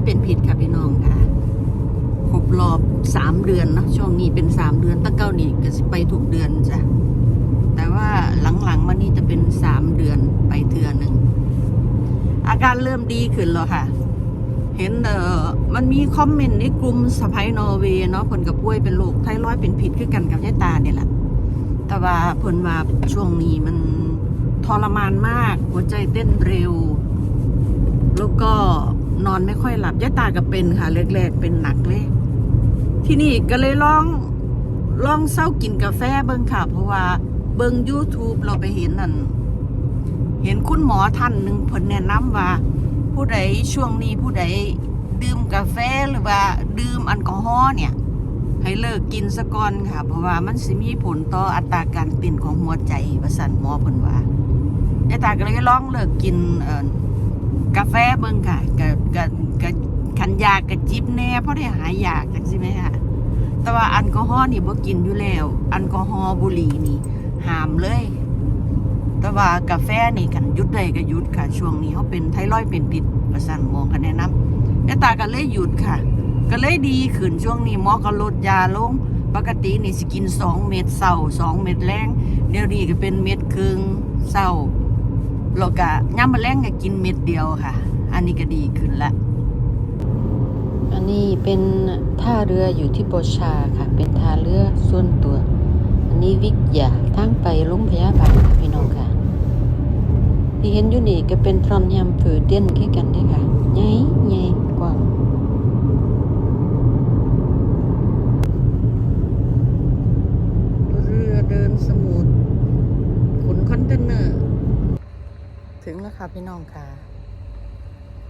อยเป็นผิดค่ะพี่น้องค่ะครบรอบสามเดือนเนะช่วงนี้เป็นสามเดือนตั้งเก้านี่ก็ไปทุกเดือนจ้ะแต่ว่าหลังๆมานี่จะเป็นสามเดือนไปเทือหนึ่งอาการเริ่มดีขึ้นแล้วค่ะ เห็นเออมันมีคอมเมนต์ในกลุ่มสไปนอร์เวย์เนาะผลกับป่วยเป็นโรคไทรอยด์เป็นผิดคือกันกับยายตาเนี่ยแหละแต่ว่าผลว่าช่วงนี้มันทรมานมาก หัวใจเต้นเร็ว แล้วก็ นอนไม่ค่อยหลับยายตาก็เป็นค่ะแรกๆเป็นหนักเลย ที่นี่ก็เลยลองลองเศร้ากินกาแฟเบิ้งค่ะ เพราะว่าเบิ้ง YouTube เราไปเห็นนั่นเห็นคุณหมอท่านหนึ่งเพิ่นแนะนำว่า ผู้ใดช่วงนี้ผู้ใดดื่มกาแฟหรือว่าดื่มแอลกอฮอล์เนี่ย ให้เลิกกินซะก่อนค่ะ เพราะว่ามันสิมีผลต่ออัตราการเต้นของหัวใจประสันหมอเพิ่นว่าไอ้ตาก็เลยลองเลิกกินเอ่อ กาแฟเบิ่งค่ะกะกะกะคันยากกะจิบแน่เพราะได้หายยากจังซี่ไหมคะแต่ว่าแอลกอฮอล์นี่บ่กินอยู่แล้วแอลกอฮอล์บุหรี่นี่ห้ามเลย แต่ว่ากาแฟนี่กันหยุดได้ก็หยุดค่ะ ช่วงนี้เขาเป็นไทรอยเป็นติดประสันมองกันแนะนำยตาก็เลยหยุดค่ะ ก็เลยดีขึ้นช่วงนี้หมอก็ลดยาลงปกตินี่สิกินสองเม็ดเศร้าสองเม็ดแรงเดี๋ยวนี้ก็เป็นเม็ดครึ่งเศร้า แล้วก็ย่ำมาแรงก็กินเม็ดเดียวค่ะ อันนี้ก็ดีขึ้นละ อันนี้เป็นท่าเรืออยู่ที่โบชาค่ะ เป็นท่าเรือส่วนตัว อันนี้วิกยาทางไปลุงพยาบาลค่ะพี่น้องค่ะ ที่เห็นอยู่นี่ก็เป็นทรอนแฮมฝืเดนขึ้นกันด้อค่ะใหญ่ใหญ่กว้าง เรือเดินสมุทรขนคอนเทนเนอร์ ถึงแล้วค่ะ พี่น้องค่ะ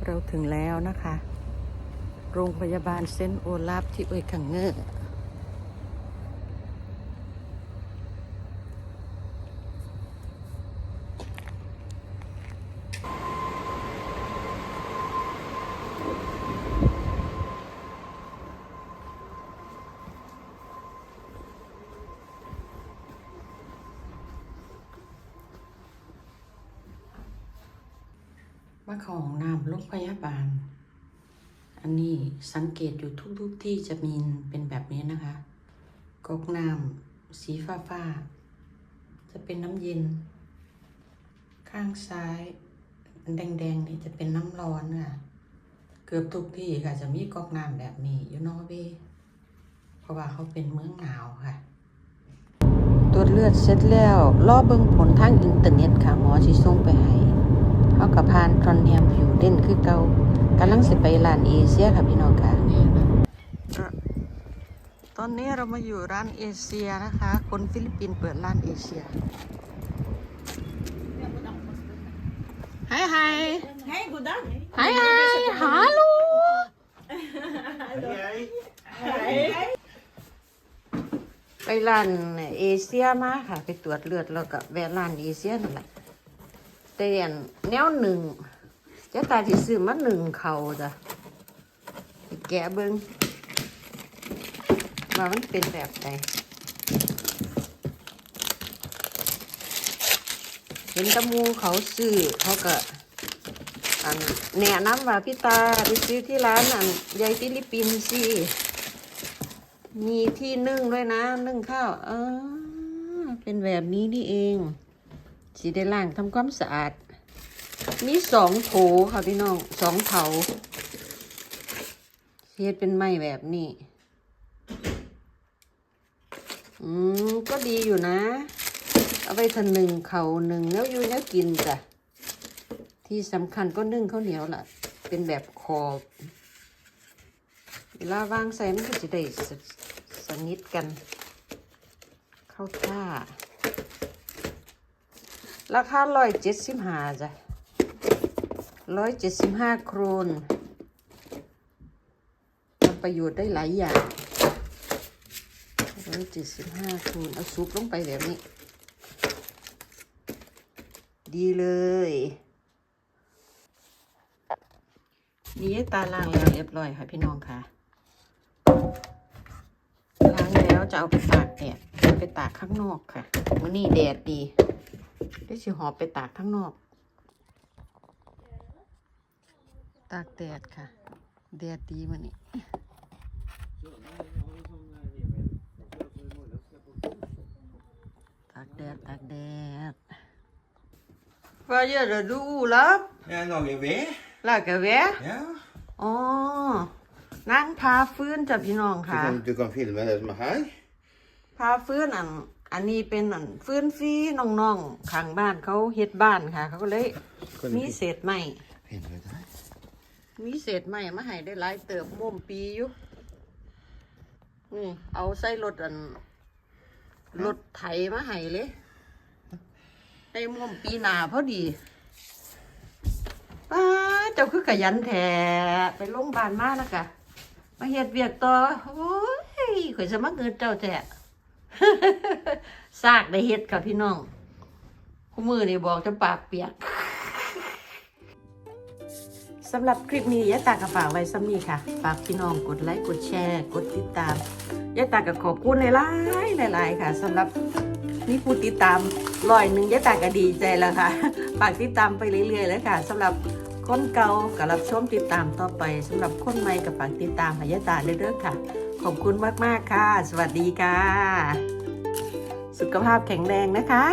เราถึงแล้วนะคะ โรงพยาบาลเซนต์โอลาฟที่เอยคังเงอร์ มาของน้ำโรงพยาบาล อันนี้สังเกตอยู่ทุกๆทที่จะมีเป็นแบบนี้นะคะก๊อกน้ำสีฟ้าฟ้าๆจะเป็นน้ำเย็น ข้างซ้ายแดงๆนี่จะเป็นน้ำร้อนค่ะเกือบทุกที่ค่ะจะมีก๊อกน้ำแบบนี้อยู่นอร์เวย์เพราะว่าเขาเป็นเมืองหนาวค่ะตรวจเลือดเสร็จแล้ว รอเบิ่งผลทางอินเทอร์เน็ตค่ะ หมอสิส่งไป กับพานทรอนแฮมผิวเด่นคือเก่ากำลังสิไปร้านเอเชียค่ะพี่น้องค่ะตอนนี้เรามาอยู่ร้านเอเชียนะคะ คนฟิลิปปินส์เปิดร้านเอเชียไฮไฮ Hej, god dag! ไฮไฮฮัลโหลไปร้านเอเชียมาค่ะ ไปตรวจเลือดแล้วก็แวะร้านเอเชียนั่นแหละ แต่อันแนวหนึ่งจะตายที่ซื้อมาหนึ่งเขาจ้ะแกะเบิ้งว่ามันเป็นแบบไหนเห็นตะมูเขาซื้อเขาก็อันแนะนำว่าพี่ตาไปซื้อที่ร้านอันยายฟิลิปปินส์สิมีที่นึ่งด้วยนะ นึ่งข้าวเออเป็นแบบนี้นี่เอง สีได้ล่างทำความสะอาด มีสองโถค่ะพี่น้องสองเถาเฮ็ดเป็นไม้แบบนี้ อืม ก็ดีอยู่นะ เอาไปทันหนึ่งเขาหนึ่งแล้วอยู่แล้วกินจ้ะ ที่สำคัญก็นึ่งข้าวเหนียวล่ะ เป็นแบบขอบเวลาวางใส่มันก็จะได้สสนิทกัน เข้าท่า ราคาร้อยเจ็ดสิบห้าจ้ะร้อยเจ็ดสิบห้าโครนทำประโยชน์ได้หลายอย่างร้อยเจ็ดสิบห้าโครนเอาซุปลงไปแบบนี้ ดีเลยนี่ตาล้างแล้วเรียบร้อยค่ะพี่น้องค่ะล้างแล้วจะเอาไปตากแดดไปตากข้างนอกค่ะวันนี้แดดดี ได้สิหอบไปตากข้างนอก ตากแดดค่ะ แดดดีมันนี่ตากแดด ตากแดดว่าเยอะดูลับ Ja, nog een weer. ลากกะแวะ Ja. อ๋อนั่งพาฟื้นจ้ะพี่น้อง Du ค่ะ kan, du kan filme det som er her. พาฟื้นอัน อันนี้เป็นอันฟื้นฟรีน้องๆข้างบ้านเขาเฮ็ดบ้านค่ะ เขาก็เลย Kan มี du เศษไม้ filme det her? มีเศษไม้มาให้ได้หลายเติบม่วมปีอยู่นี่เอาใส่รถอันรถไถมาให้เลยได้ม่วมปีหนาพอดีป้าเจ้าคือขยันแท้ไปโรงพยาบาลมาแล้วกะมาเฮ็ดเวียกต่อโอ้ยข่อยสมัครเงินเจ้าแท้ ซากได้เฮ็ดค่ะพี่น้องคู่มือนี่บอกจะปากเปียกสำหรับคลิปนี้ยายตากระฝากไว้ซ้ำนี้ค่ะ ฝากพี่น้องกดไลค์กดแชร์ กดติดตามยายตาก็ขอบคุณหลายหลายค่ะสำหรับนี่ผู้ติดตามร้อยหนึ่งยายตาก็ดีใจแล้วค่ะ ฝากติดตามไปเรื่อยๆเลยค่ะสำหรับคนเก่ากับรับชมติดตามต่อไปสำหรับคนใหม่กับฝากติดตามห้ยายตาเรื่อยๆค่ะ ขอบคุณมาก ๆ ค่ะ สวัสดีค่ะ สุขภาพแข็งแรงนะคะ